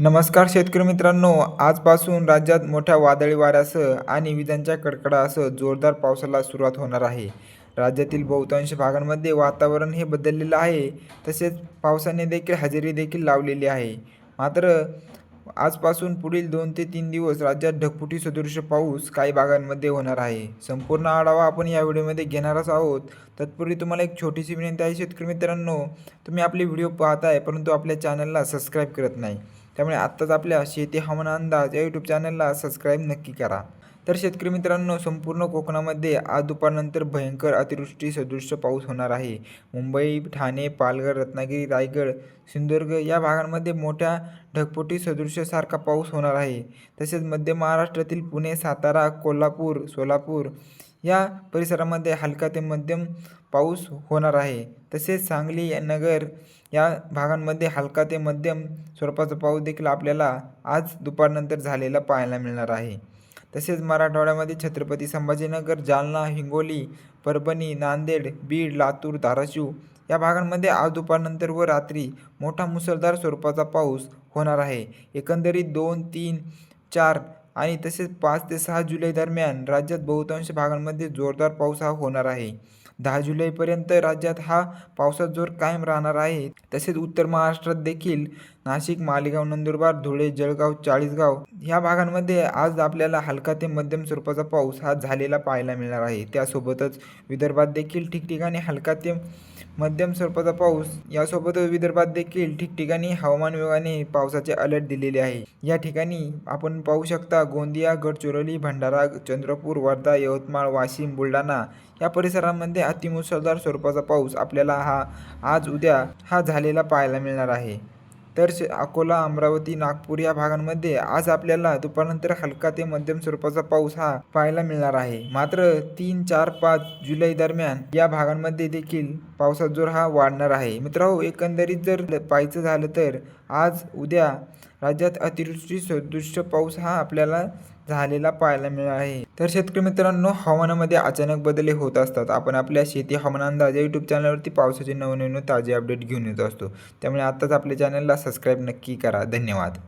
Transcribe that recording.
नमस्कार शेतकरी मित्रांनो आजपासून राज्यात मोठ्या वादळी वाऱ्यासह आणि विजांच्या कडकडासह जोरदार पावसाला सुरुवात होणार आहे. राज्यातील बहुतांश भागांमध्ये वातावरण हे बदललेलं आहे तसेच पावसाने देखील हजेरी देखील लावलेली आहे. मात्र आजपासून पुढील दोन ते तीन दिवस राज्यात ढगफुटी सदृश पाऊस काही भागांमध्ये होणार आहे. संपूर्ण आढावा आपण या व्हिडिओमध्ये घेणारच आहोत. तत्पूर्वी तुम्हाला एक छोटीशी विनंती आहे शेतकरी मित्रांनो तुम्ही आपले व्हिडिओ पाहताय परंतु आपल्या चॅनलला सबस्क्राईब करत नाही. त्यामुळे आत्ताच आपल्या शेती हवामान अंदाज या यूट्यूब चॅनलला सबस्क्राईब नक्की करा. तर शेतकरी मित्रांनो संपूर्ण कोकणामध्ये आज दुपारनंतर भयंकर अतिवृष्टी सदृश्य पाऊस होणार आहे. मुंबई ठाणे पालघर रत्नागिरी रायगड सिंधुदुर्ग या भागांमध्ये मोठ्या ढगफुटी सदृश्यसारखा पाऊस होणार आहे. तसेच मध्य महाराष्ट्रातील पुणे सातारा कोल्हापूर सोलापूर या परिसरामध्ये हलका ते मध्यम पाऊस होणार आहे. तसेच सांगली नगर या भागांमध्ये हलका ते मध्यम स्वरूपाचा पाऊस देखील आपल्याला आज दुपारनंतर झालेला पाहायला मिळणार आहे. तसेच मराठवाड्यामध्ये छत्रपती संभाजीनगर जालना हिंगोली परभणी नांदेड बीड लातूर धाराशिव या भागांमध्ये आज दुपारनंतर व रात्री मोठा मुसळधार स्वरूपाचा पाऊस होणार आहे. एकंदरीत दोन तीन चार आणि तसेच पाच ते सहा जुलै दरम्यान राज्यात बहुतांश भागांमध्ये जोरदार पाऊस हा होणार आहे. दहा जुलैपर्यंत राज्यात हा पावसाचा जोर कायम राहणार आहे. तसेच उत्तर महाराष्ट्रात देखील नाशिक मालेगाव नंदुरबार धुळे जळगाव चाळीसगाव ह्या भागांमध्ये आज आपल्याला हलका ते मध्यम स्वरूपाचा पाऊस हा झालेला पाहायला मिळणार आहे. त्यासोबतच विदर्भात देखील ठिकठिकाणी हलका ते मध्यम स्वरूपाचा पाऊस. यासोबतच विदर्भात देखील ठिकठिकाणी हवामान विभागाने पावसाचे अलर्ट दिलेले आहे. या ठिकाणी आपण पाहू शकता गोंदिया गडचिरोली भंडारा चंद्रपूर वर्धा यवतमाळ वाशिम बुलढाणा या परिसरामध्ये अतिमुसळधार स्वरूपाचा पाऊस आपल्याला हा आज उद्या हा झालेला पाहायला मिळणार आहे. तर श अकोला अमरावती नागपूर या भागांमध्ये आज आपल्याला दुपारनंतर हलका ते मध्यम स्वरूपाचा पाऊस हा पाहायला मिळणार आहे. मात्र तीन चार पाच जुलै दरम्यान या भागांमध्ये देखील पावसाचा जोर हा वाढणार आहे. मित्रांनो एकंदरीत जर पाहायचं झालं तर आज उद्या राज्यात अतिवृष्टी सदृश्य पाऊस हा आपल्याला झालेला पाहायला मिळाला आहे. तर शेतकरी मित्रांनो हवामानामध्ये अचानक बदल होत असतात. आपण आपल्या शेती हवामान अंदाज या यूट्यूब चॅनलवरती पावसाचे नवनवीन ताजे अपडेट घेऊन येत असतो. त्यामुळे आत्ताच आपल्या चॅनलला सबस्क्राईब नक्की करा. धन्यवाद.